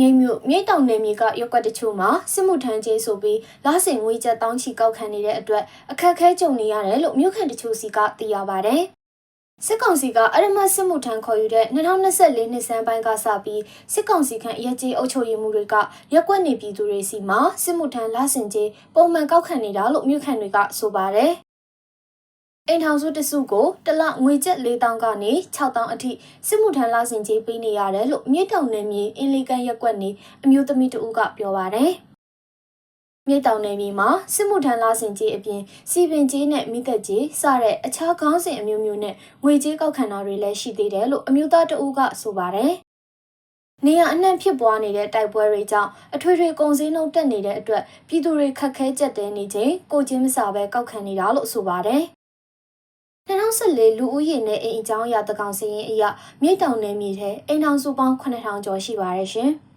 မြိတ်မြို့မြိတ်တောင်နယ်မြေကရုပ်ကွက်တချို့မှာစစ်မှုထမ်းကျေးဆိုပြီးလာဆင်ငွေကျပ်တောင်းချီကောက်ခံနေတဲ့အတွက်အခက်အခဲကြုံနေရတယ်လို့မြို့ခံတချို့စီကသိရပါဗျ။စစ်ကောင်စီကအရမတ်စစ်မှုထမ်းခေါ်ယူတဲ့2024နှစ်စန်းပိုင်းကစပြီးစစ်ကောင်စီခန့်အရက်ကြီးအုပ်ချုပ်ရေးမှုတွေကရက်ကွက်နေပြည်သူတွေစီမှာစစ်မှုထမ်းလာဆင်ကျေးပုံမှန်ကောက်ခံနေတာလို့မြို့ခံတွေကဆိုပါတယ်။ အိမ်ထောင်စုတစုကိုတစ်လငွေကျပ်4000ကနေ6000အထိစစ်မှုထမ်းလာဆင်ကြေးပေးနေရတယ်လို့မြေတောင်နယ်မြေအင်းလီကန်ရက်ကွက်နေအမျိုးသမီးတဦးကပြောပါတယ်။မြေတောင်နယ်မြေမှာစစ်မှုထမ်းလာဆင်ကြေးအပြင်စီပင်ကြေးနဲ့မိသက်ကြေးစတဲ့အခြားခေါင်းစဉ်အမျိုးမျိုးနဲ့ငွေကြေးကောက်ခံတာတွေလည်းရှိသေးတယ်လို့အမျိုးသားတဦးကဆိုပါတယ်။နေရအနှံ့ဖြစ်ပွားနေတဲ့တိုက်ပွဲတွေကြောင့်အထွေထွေကုန်စည်နှုန်းတက်နေတဲ့အတွက်ပြည်သူတွေခက်ခဲကြက်တဲနေချိန်ကိုချင်းမစာပဲကောက်ခံနေတာလို့ဆိုပါတယ်။ 2014လူဦးရေနဲ့အိမ်အကြောင်းအရာတကောင်စည်ရင်အရမြိတ်တောင်နယ်မြေထဲအိမ်ထောင်စုပေါင်း9000ကျော်ရှိပါတယ်ရှင်။